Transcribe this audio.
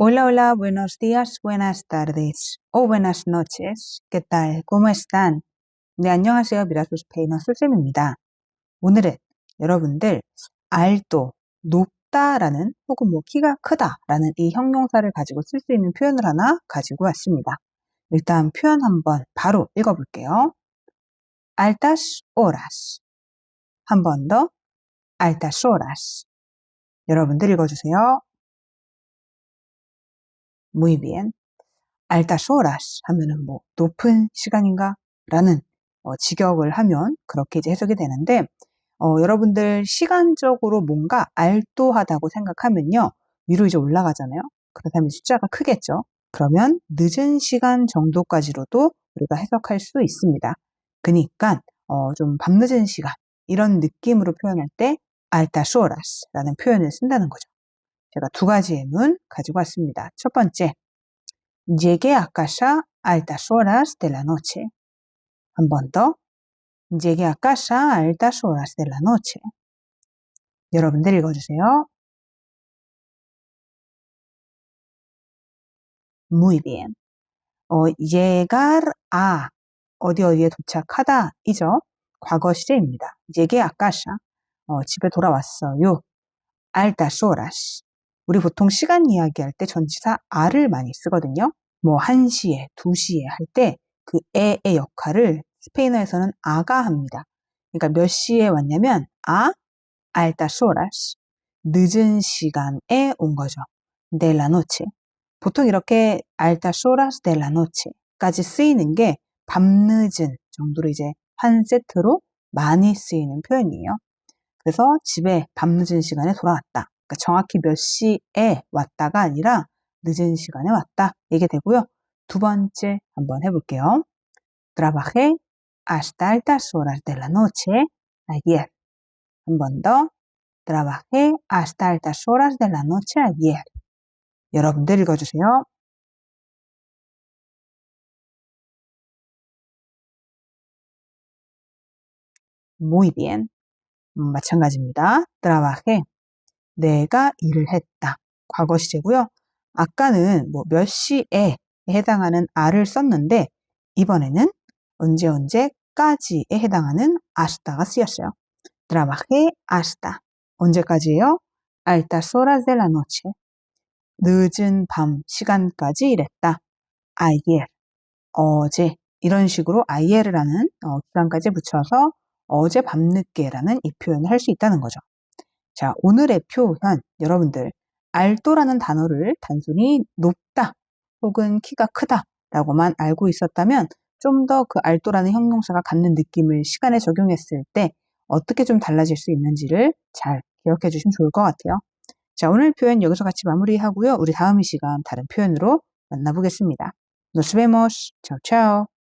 Hola, hola, buenos días, buenas tardes o buenas noches. ¿Qué tal? ¿Cómo están? 네, 안녕하세요. 미라클 스페인어 술쌤입니다. 오늘은 여러분들 알도 높다라는 혹은 뭐 키가 크다라는 이 형용사를 가지고 쓸 수 있는 표현을 하나 가지고 왔습니다. 일단 표현 한번 바로 읽어볼게요. altas horas. 한 번 더. altas horas. 여러분들 읽어주세요. Muy bien. altas horas 하면은 뭐 높은 시간인가? 라는 어, 직역을 하면 그렇게 이제 해석이 되는데 어, 여러분들 시간적으로 뭔가 알또하다고 생각하면요. 위로 이제 올라가잖아요. 그렇다면 숫자가 크겠죠. 그러면 늦은 시간 정도까지로도 우리가 해석할 수 있습니다. 그니까 어, 좀 밤늦은 시간 이런 느낌으로 표현할 때 horas라는 표현을 쓴다는 거죠. 제가 두 가지의 문 가지고 왔습니다. 첫 번째, llegué a casa a altas horas de la noche. 한 번 더, llegué a casa a altas horas de la noche. 여러분들 읽어주세요. Muy bien. 어, llegar a 어디 어디에 도착하다 이죠. 과거 시제입니다. llegué a casa 어, 집에 돌아왔어요. altas horas 우리 보통 시간 이야기할 때 전치사 a를 많이 쓰거든요. 뭐 1시에, 2시에 할 때 그 에의 역할을 스페인어에서는 아가 합니다. 그러니까 몇 시에 왔냐면 아 altas horas 늦은 시간에 온 거죠. de la noche. 보통 이렇게 altas horas de la noche까지 쓰이는 게 밤늦은 정도로 이제 한 세트로 많이 쓰이는 표현이에요. 그래서 집에 밤늦은 시간에 돌아왔다. 그러니까 정확히 몇 시에 왔다가 아니라 늦은 시간에 왔다. 이게 되고요. 두 번째 한번 해볼게요. Trabajé hasta altas horas de la noche ayer. 한 번 더. Trabajé hasta altas horas de la noche ayer. 여러분들 읽어주세요. Muy bien. 음, 마찬가지입니다. Trabajé. 내가 일을 했다. 과거 시제고요. 아까는 뭐 몇 시에 해당하는 a를 썼는데 이번에는 언제 언제까지에 해당하는 hasta 가 쓰였어요. Trabajé hasta. 언제까지예요? horas de la noche. 늦은 밤 시간까지 일했다. ayer. 어제. 이런 식으로 ayer라는 어, 기간까지 붙여서 어제 밤늦게라는 이 표현을 할 수 있다는 거죠. 자, 오늘의 표현 여러분들 알도라는 단어를 단순히 높다 혹은 키가 크다 라고만 알고 있었다면 좀 더 그 알도라는 형용사가 갖는 느낌을 시간에 적용했을 때 어떻게 좀 달라질 수 있는지를 잘 기억해 주시면 좋을 것 같아요. 자, 오늘 표현 여기서 같이 마무리하고요. 우리 다음 이 시간 다른 표현으로 만나보겠습니다. Nos vemos. Chao, chao.